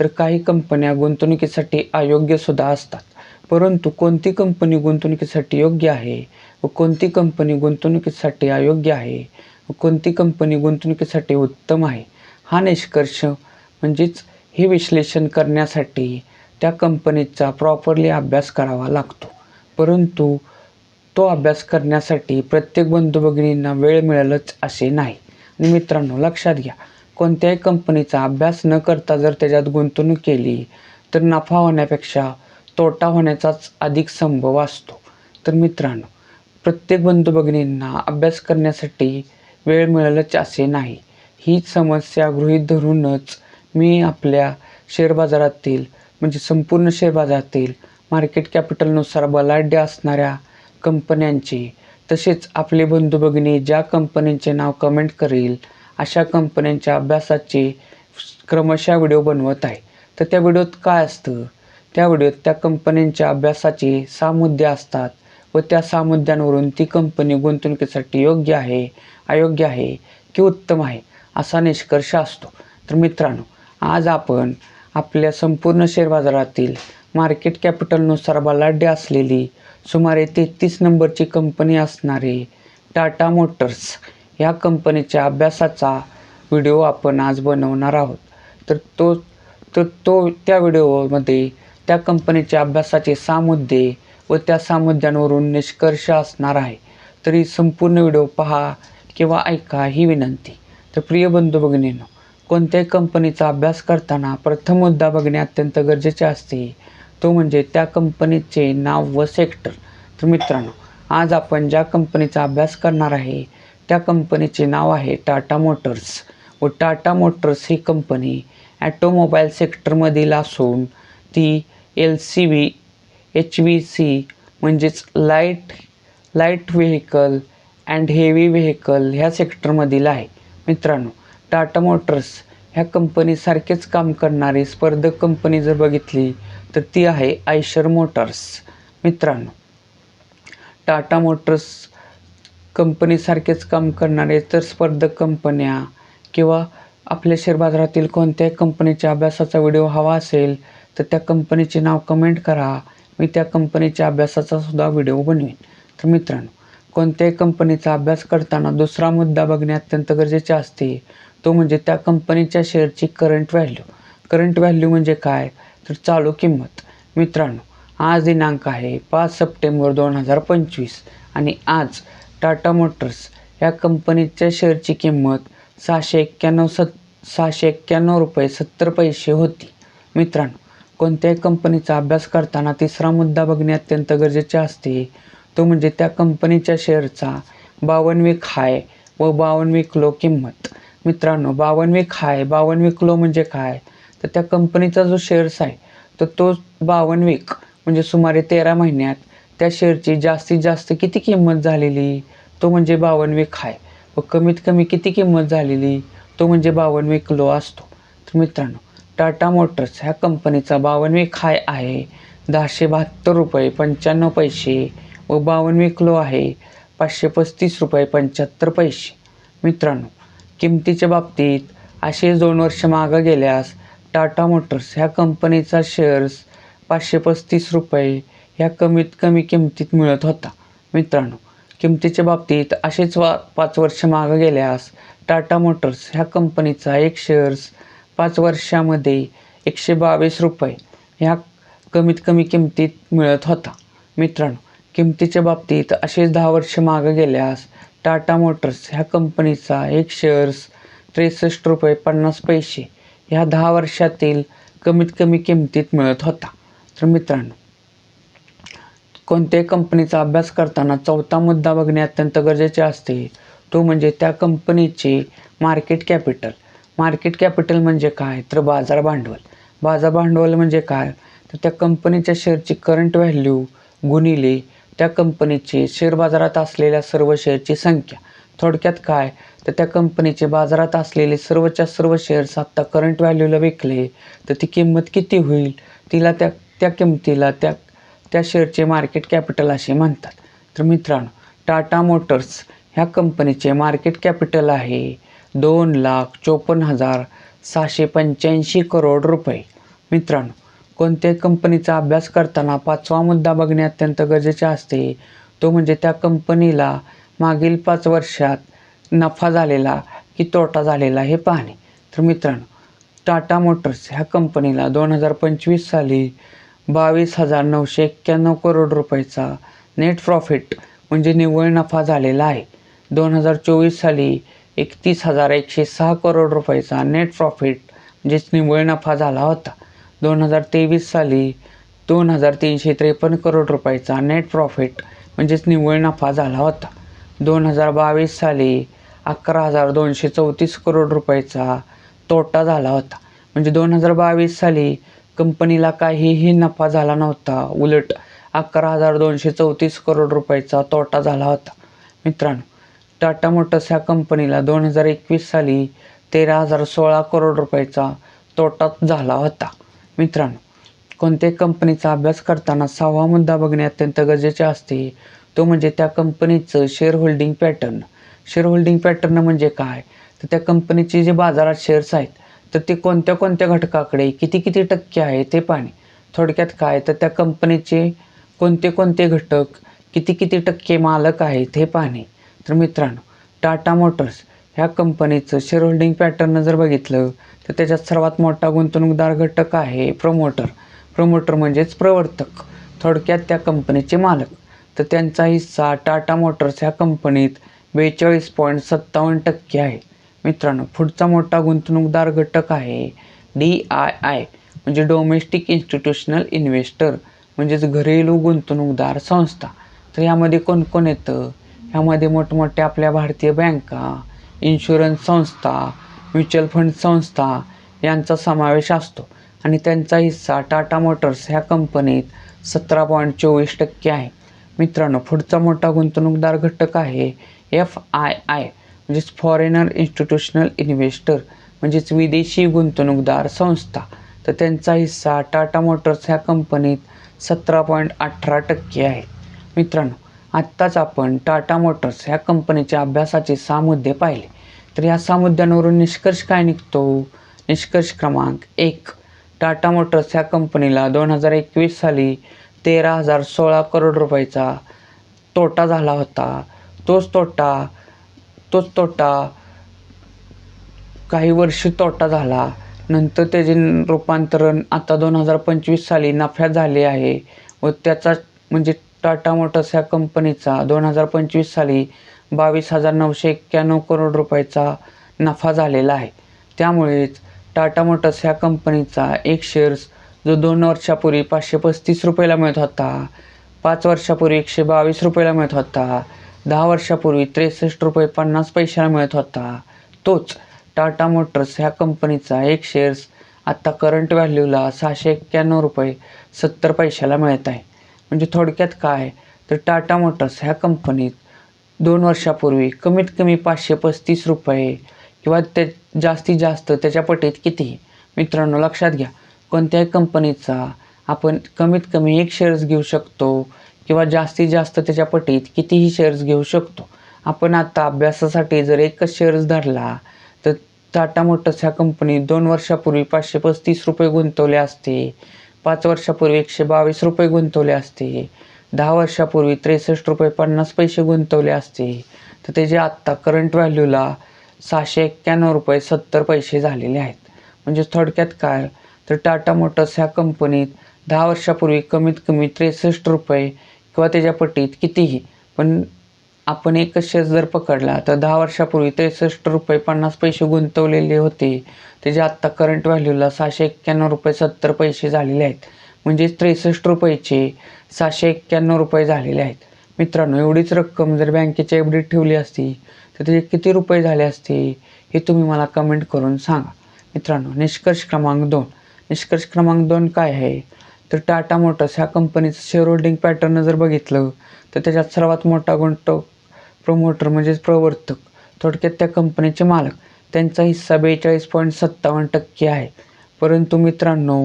तर काही कंपन्या गुंतवणुकीसाठी अयोग्यसुद्धा असतात. परंतु कोणती कंपनी गुंतवणुकीसाठी योग्य आहे व कोणती कंपनी गुंतवणुकीसाठी अयोग्य आहे व कोणती कंपनी गुंतवणुकीसाठी उत्तम आहे? हा निष्कर्ष म्हणजेच हे विश्लेषण करण्यासाठी त्या कंपनीचा प्रॉपरली अभ्यास करावा लागतो. परंतु तो अभ्यास करण्यासाठी प्रत्येक बंधू भगिनींना वेळ मिळेलच असे नाही. आणि मित्रांनो लक्षात घ्या कोणत्याही कंपनीचा अभ्यास न करता जर त्याच्यात गुंतवणूक केली तर नफा होण्यापेक्षा तोटा होण्याचाच अधिक संभव असतो. तर मित्रांनो प्रत्येक बंधू भगिनींना अभ्यास करण्यासाठी वेळ मिळेलच असे नाही. ही समस्या गृहीत धरूनच मी आपल्या शेअर बाजारातील म्हणजे संपूर्ण शेअर बाजारातील मार्केट कॅपिटलनुसार बलाढ्य असणाऱ्या कंपन्यांचे तसेच आपले बंधू भगिनी ज्या कंपनीचे नाव कमेंट करेल अशा कंपन्यांच्या अभ्यासाचे क्रमशः व्हिडिओ बनवत आहे. तर त्या व्हिडिओत काय असतं? त्या व्हिडिओत त्या कंपन्यांच्या अभ्यासाचे सहा मुद्दे असतात व त्या सहा मुद्द्यांवरून ती कंपनी गुंतवणुकीसाठी योग्य आहे अयोग्य आहे की उत्तम आहे असा निष्कर्ष असतो. तर मित्रांनो आज आपण आपल्या संपूर्ण शेअर बाजारातील मार्केट कॅपिटलनुसार बलाढ्य असलेली सुमारे तेहतीस नंबरची कंपनी असणारे टाटा मोटर्स या कंपनीच्या अभ्यासाचा व्हिडिओ आपण आज बनवणार आहोत. तर तो तर तो त्या व्हिडिओमध्ये त्या कंपनीच्या अभ्यासाचे सहा मुद्दे व त्या सहा मुद्द्यांवरून निष्कर्ष असणार आहे. तरी संपूर्ण व्हिडिओ पहा किंवा ऐका ही विनंती. तर प्रिय बंधू भगिनींनो कोणत्याही कंपनीचा अभ्यास करताना प्रथम मुद्दा बघणे अत्यंत गरजेचे असते. तो म्हणजे त्या कंपनीचे नाव व सेक्टर तर मित्रांनो आज आपण ज्या कंपनीचा अभ्यास करणार आहे त्या कंपनीचे नाव आहे टाटा मोटर्स. व टाटा मोटर्स ही कंपनी ॲटोमोबाईल सेक्टरमधील असून ती L C V H V C म्हणजेच light light vehicle and heavy vehicle ह्या सेक्टरमधील आहे. मित्रांनो टाटा मोटर्स ह्या कंपनीसारखेच काम करणारी स्पर्धक कंपनी जर बघितली तर ती आहे आयशर मोटर्स. मित्रांनो टाटा मोटर्स कंपनीसारखेच काम करणारे तर स्पर्धक कंपन्या किंवा आपल्या शेअर बाजारातील कोणत्याही कंपनीच्या अभ्यासाचा व्हिडिओ हवा असेल तर त्या कंपनीचे नाव कमेंट करा. मी त्या कंपनीच्या अभ्यासाचा सुद्धा व्हिडिओ बनवेन. तर मित्रांनो कोणत्याही कंपनीचा अभ्यास करताना दुसरा मुद्दा बघणे अत्यंत गरजेचे असते. तो म्हणजे त्या कंपनीच्या शेअरची करंट व्हॅल्यू करंट व्हॅल्यू म्हणजे काय? तर चालू किंमत. मित्रांनो आज दिनांक आहे पाच सप्टेंबर दोन हजार पंचवीस आणि आज टाटा मोटर्स या कंपनीच्या शेअरची किंमत सहाशे एक्क्याण्णव सत् सहाशे एक्क्याण्णव रुपये सत्तर पैसे होती. मित्रांनो कोणत्याही कंपनीचा अभ्यास करताना तिसरा मुद्दा बघणे अत्यंत गरजेचे असते. तो म्हणजे त्या कंपनीच्या शेअरचा बावन्न हाय व बावन्न लो किंमत. मित्रांनो बावन्न हाय बावन्न लो म्हणजे काय? तर त्या कंपनीचा जो शेअर्स आहे तर तो बावन्न म्हणजे सुमारे तेरा महिन्यात त्या शेअरची जास्तीत जास्त किती किंमत झालेली? तो म्हणजे बावन्न हाय व कमीत कमी किती किंमत झालेली? तो म्हणजे बावन्न वीक लो असतो. तर मित्रांनो टाटा मोटर्स ह्या कंपनीचा बावन्न हाय आहे. दहाशे बहात्तर रुपये पंच्याण्णव पैसे व बावन्न वीक लो आहे. पाचशे पस्तीस रुपये पंच्याहत्तर पैसे. मित्रांनो किमतीच्या बाबतीत असे दोन वर्ष मागं गेल्यास टाटा मोटर्स ह्या कंपनीचा शेअर्स पाचशे पस्तीस रुपये ह्या कमीत कमी किमतीत मिळत होता. मित्रांनो किमतीच्या बाबतीत असेच वा पाच वर्ष मागं गेल्यास टाटा मोटर्स ह्या कंपनीचा एक शेअर्स पाच वर्षामध्ये एकशे बावीस रुपये ह्या कमीत कमी किमतीत मिळत होता. मित्रांनो किमतीच्या बाबतीत असेच दहा वर्ष मागं गेल्यास टाटा मोटर्स ह्या कंपनीचा एक शेअर्स त्रेसष्ट रुपये पन्नास पैसे ह्या दहा वर्षातील कमीत कमी किमतीत मिळत होता. तर मित्रांनो कोणत्याही कंपनीचा अभ्यास करताना चौथा मुद्दा बघणे अत्यंत गरजेचे असते. तो म्हणजे त्या कंपनीचे मार्केट कॅपिटल मार्केट कॅपिटल म्हणजे काय? तर बाजार भांडवल. बाजार भांडवल म्हणजे काय? तर त्या कंपनीच्या शेअरची करंट व्हॅल्यू गुणिले त्या कंपनीचे शेअर बाजारात असलेल्या सर्व शेअरची संख्या. थोडक्यात काय? तर त्या कंपनीचे बाजारात असलेले सर्वच्या सर्व शेअर्स आत्ता करंट व्हॅल्यूला विकले तर ती किंमत किती होईल? तिला त्या त्या किंमतीला त्या त्या शेअरचे मार्केट कॅपिटल असे म्हणतात. तर मित्रांनो टाटा मोटर्स ह्या कंपनीचे मार्केट कॅपिटल आहे दोन लाख चोपन्न हजार सहाशे पंच्याऐंशी करोड रुपये. मित्रांनो कोणत्याही कंपनीचा अभ्यास करताना पाचवा मुद्दा बघणे अत्यंत गरजेचे असते. तो म्हणजे त्या कंपनीला मागील पाच वर्षात नफा झालेला की तोटा झालेला हे पाहणे. तर मित्रांनो टाटा मोटर्स ह्या कंपनीला दोन हजार पंचवीस साली बावीस हजार नऊशे एक्क्याण्णव करोड रुपयाचा नेट प्रॉफिट म्हणजे निव्वळ नफा झालेला आहे. दोन हजार चोवीस साली एकतीस हजार एकशे सहा करोड रुपयाचा नेट प्रॉफिट म्हणजेच निव्वळ नफा झाला होता. दोन हजार तेवीस साली दोन हजार तीनशे त्रेपन्न करोड रुपयाचा नेट प्रॉफिट म्हणजेच निव्वळ नफा झाला होता. दोन हजार बावीस साली अकरा हजार दोनशे चौतीस करोड रुपयाचा तोटा झाला होता. म्हणजे दोन हजार बावीस साली कंपनीला काहीही नफा झाला नव्हता. उलट अकरा हजार दोनशे चौतीस करोड रुपयाचा तोटा झाला होता. मित्रांनो टाटा मोटर्स ह्या कंपनीला दोन हजार एकवीस साली तेरा हजार सोळा करोड रुपयाचा तोटा झाला होता. मित्रांनो कोणत्याही कंपनीचा अभ्यास करताना सहावा मुद्दा बघणे अत्यंत गरजेचे असते तो म्हणजे त्या कंपनीचं share holding pattern share holding pattern म्हणजे काय? तर त्या कंपनीचे जे बाजारात शेअर्स आहेत तर ते कोणत्या कोणत्या घटकाकडे किती किती टक्के आहे ते पाहणे. थोडक्यात काय तर त्या कंपनीचे कोणते कोणते घटक किती किती टक्के मालक आहेत हे पाहणे. तर मित्रांनो टाटा मोटर्स ह्या कंपनीचं शेअर होल्डिंग पॅटर्न जर बघितलं तर त्याच्यात सर्वात मोठा गुंतवणूकदार घटक आहे प्रमोटर प्रमोटर म्हणजेच प्रवर्तक. थोडक्यात त्या कंपनीचे मालक. तर त्यांचा हिस्सा टाटा मोटर्स ह्या कंपनीत बेचाळीस पॉईंट सत्तावन्न टक्के आहे. मित्रांनो पुढचा मोठा गुंतवणूकदार घटक आहे डी आय आय म्हणजे डोमेस्टिक इन्स्टिट्यूशनल इन्व्हेस्टर म्हणजेच घरेलू गुंतवणूकदार संस्था. तर यामध्ये कोण कोण येतं? ह्यामध्ये मोठमोठ्या आपल्या भारतीय बँका इन्शुरन्स संस्था म्युच्युअल फंड संस्था यांचा समावेश असतो. आणि त्यांचा हिस्सा टाटा मोटर्स ह्या कंपनीत सतरा पॉईंट चोवीस टक्के आहे. मित्रांनो पुढचा मोठा गुंतवणूकदार घटक आहे एफ आय आय. म्हणजेच फॉरेनर इन्स्टिट्यूशनल इन्व्हेस्टर म्हणजेच विदेशी गुंतवणूकदार संस्था. तर त्यांचा हिस्सा टाटा मोटर्स ह्या कंपनीत सतरा पॉईंट अठरा टक्के आहे. मित्रांनो आत्ताच आपण टाटा मोटर्स ह्या कंपनीच्या अभ्यासाचे सहा मुद्दे पाहिले. तर या सहा मुद्द्यांवरून निष्कर्ष काय निघतो? निष्कर्ष क्रमांक एक. टाटा मोटर्स ह्या कंपनीला दोन हजार एकवीस साली तेरा हजार सोळा करोड रुपयाचा तोटा झाला होता. तोच तोटा तोच तोटा. काही वर्ष तोटा झाला. नंतर त्याचे रूपांतरण आता दोन हजार पंचवीस साली नफ्यात झाले आहे व त्याचा म्हणजे टाटा मोटर्स ह्या कंपनीचा दोन हजार पंचवीस साली बावीस हजार नऊशे एक्क्याण्णव करोड रुपयाचा नफा झालेला आहे. त्यामुळेच टाटा मोटर्स ह्या कंपनीचा एक शेअर्स जो दोन वर्षापूर्वी पाचशे पस्तीस रुपयाला मिळत होता पाच वर्षापूर्वी एकशे बावीस रुपयाला मिळत होता. दहा वर्षापूर्वी त्रेसष्ट रुपये पन्नास पैशाला मिळत होता. तोच टाटा मोटर्स ह्या कंपनीचा एक शेअर्स आत्ता करंट व्हॅल्यूला सहाशे एक्क्याण्णव रुपये सत्तर पैशाला मिळत आहे. म्हणजे थोडक्यात काय? तर टाटा मोटर्स ह्या कंपनीत दोन वर्षापूर्वी कमीत कमी पाचशे पस्तीस रुपये किंवा ते जास्तीत जास्त त्याच्या पटीत किती? मित्रांनो लक्षात घ्या. कोणत्याही कंपनीचा आपण कमीत कमी एक शेअर्स घेऊ शकतो. किंवा जास्तीत जास्त त्याच्या पटीत कितीही शेअर्स घेऊ शकतो. आपण आता अभ्यासासाठी जर एकच शेअर्स धरला तर टाटा मोटर्स ह्या कंपनीत दोन वर्षापूर्वी पाचशे पस्तीस रुपये गुंतवले असते पाच वर्षापूर्वी एकशे बावीस रुपये गुंतवले असते दहा वर्षापूर्वी त्रेसष्ट रुपये पन्नास पैसे गुंतवले असते. तर त्याचे आत्ता करंट व्हॅल्यूला सहाशे एक्क्याण्णव रुपये सत्तर पैसे झालेले आहेत. म्हणजे थोडक्यात काय? तर टाटा मोटर्स ह्या कंपनीत दहा वर्षापूर्वी कमीत कमी त्रेसष्ट रुपये किंवा त्याच्या पटीत कितीही. पण आपण एकच शेअर जर पकडला तर दहा वर्षापूर्वी त्रेसष्ट रुपये पन्नास पैसे गुंतवलेले होते. त्याचे आत्ता करंट व्हॅल्यूला सहाशे एक्क्याण्णव रुपये सत्तर पैसे झालेले आहेत. म्हणजेच त्रेसष्ट रुपयाचे सहाशे एक्क्याण्णव रुपये झालेले आहेत. मित्रांनो एवढीच रक्कम जर बँकेच्या एफ ठेवली असती तर त्याचे किती रुपये झाले असते हे तुम्ही मला कमेंट करून सांगा. मित्रांनो निष्कर्ष क्रमांक दोन. निष्कर्ष क्रमांक दोन काय आहे? तर टाटा मोटर्स ह्या कंपनीचं शेअर होल्डिंग पॅटर्न जर बघितलं तर त्याच्यात सर्वात मोठा गुंतवणूक प्रमोटर म्हणजेच प्रवर्तक थोडक्यात त्या कंपनीचे मालक. त्यांचा हिस्सा बेचाळीस पॉईंट सत्तावन्न टक्के आहे. परंतु मित्रांनो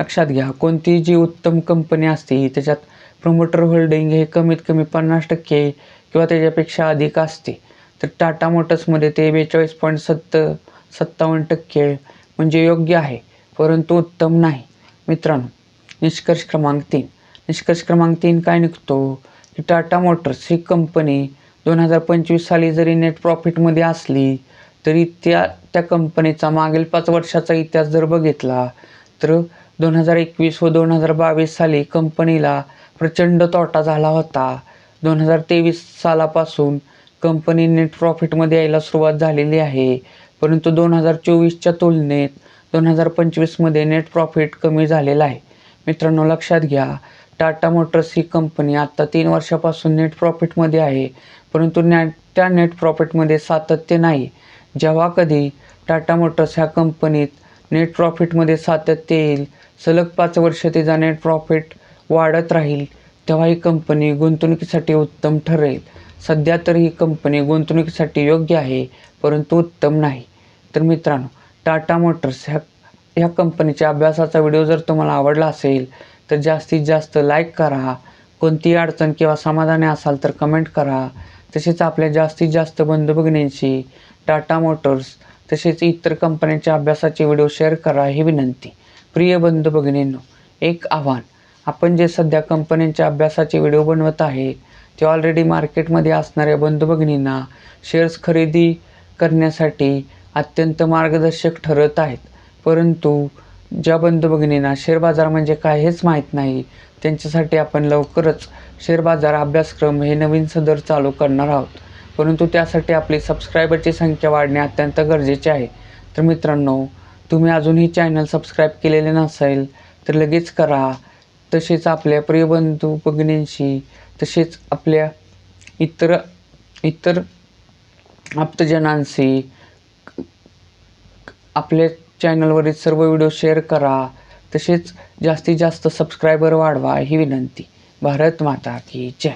लक्षात घ्या कोणतीही जी उत्तम कंपनी असते त्याच्यात प्रमोटर होल्डिंग हे कमीत कमी पन्नास टक्के किंवा त्याच्यापेक्षा अधिक असते. तर टाटा मोटर्समध्ये ते बेचाळीस पॉईंट सत्त सत्तावन्न टक्के म्हणजे योग्य आहे परंतु उत्तम नाही. मित्रांनो निष्कर्ष क्रमांक तीन. निष्कर्ष क्रमांक तीन काय निघतो? की टाटा मोटर्स ही कंपनी दोन हजार पंचवीस साली जरी नेट प्रॉफिटमध्ये असली तरी त्या त्या कंपनीचा मागील पाच वर्षाचा इतिहास जर बघितला तर दोन हजार एकवीस व दोन हजार बावीस साली कंपनीला प्रचंड तोटा झाला होता. दोन हजार तेवीस सालापासून कंपनी नेट प्रॉफिटमध्ये यायला सुरुवात झालेली आहे. परंतु दोन हजार चोवीसच्या तुलनेत दोन हजार पंचवीसमध्ये नेट प्रॉफिट कमी झालेलं आहे. मित्रांनो लक्षात घ्या टाटा मोटर्स ही कंपनी आत्ता तीन वर्षापासून नेट प्रॉफिटमध्ये आहे परंतु नॅट त्या नेट प्रॉफिटमध्ये सातत्य नाही. जेव्हा कधी टाटा मोटर्स ह्या कंपनीत नेट प्रॉफिटमध्ये सातत्य येईल सलग पाच वर्ष तिचा नेट प्रॉफिट वाढत राहील तेव्हा ही कंपनी गुंतवणुकीसाठी उत्तम ठरेल. सध्या तर ही कंपनी गुंतवणुकीसाठी योग्य आहे परंतु उत्तम नाही. तर मित्रांनो टाटा मोटर्स ह्या ह्या कंपनीच्या अभ्यासाचा व्हिडिओ जर तुम्हाला आवडला असेल तर जास्तीत जास्त लाईक करा. कोणतीही अडचण किंवा समाधानी असाल तर कमेंट करा. तसेच आपल्या जास्तीत जास्त बंधू भगिनींशी टाटा मोटर्स तसेच इतर कंपन्यांच्या अभ्यासाचे व्हिडिओ शेअर करा ही विनंती. प्रिय बंधू भगिनींनो एक आव्हान. आपण जे सध्या कंपन्यांच्या अभ्यासाचे व्हिडिओ बनवत आहे ते ऑलरेडी मार्केटमध्ये असणाऱ्या बंधू भगिनींना शेअर्स खरेदी करण्यासाठी अत्यंत मार्गदर्शक ठरत आहेत. परंतु ज्या बंधू भगिनींना शेअर बाजार म्हणजे काय हेच माहीत नाही त्यांच्यासाठी आपण लवकरच शेअर बाजार अभ्यासक्रम हे नवीन सदर चालू करणार आहोत. परंतु त्यासाठी आपली सबस्क्रायबरची संख्या वाढणे अत्यंत गरजेचे आहे. तर मित्रांनो तुम्ही अजूनही चॅनल सबस्क्राईब केलेले नसेल तर लगेच करा. तसेच आपल्या प्रिय बंधू भगिनींशी तसेच आपल्या इतर इतर आप्तजनांशी आपल्या चॅनलवरील सर्व व्हिडिओ शेअर करा. तसेच जास्तीत जास्त सबस्क्रायबर वाढवा ही विनंती. भारत माता की जय.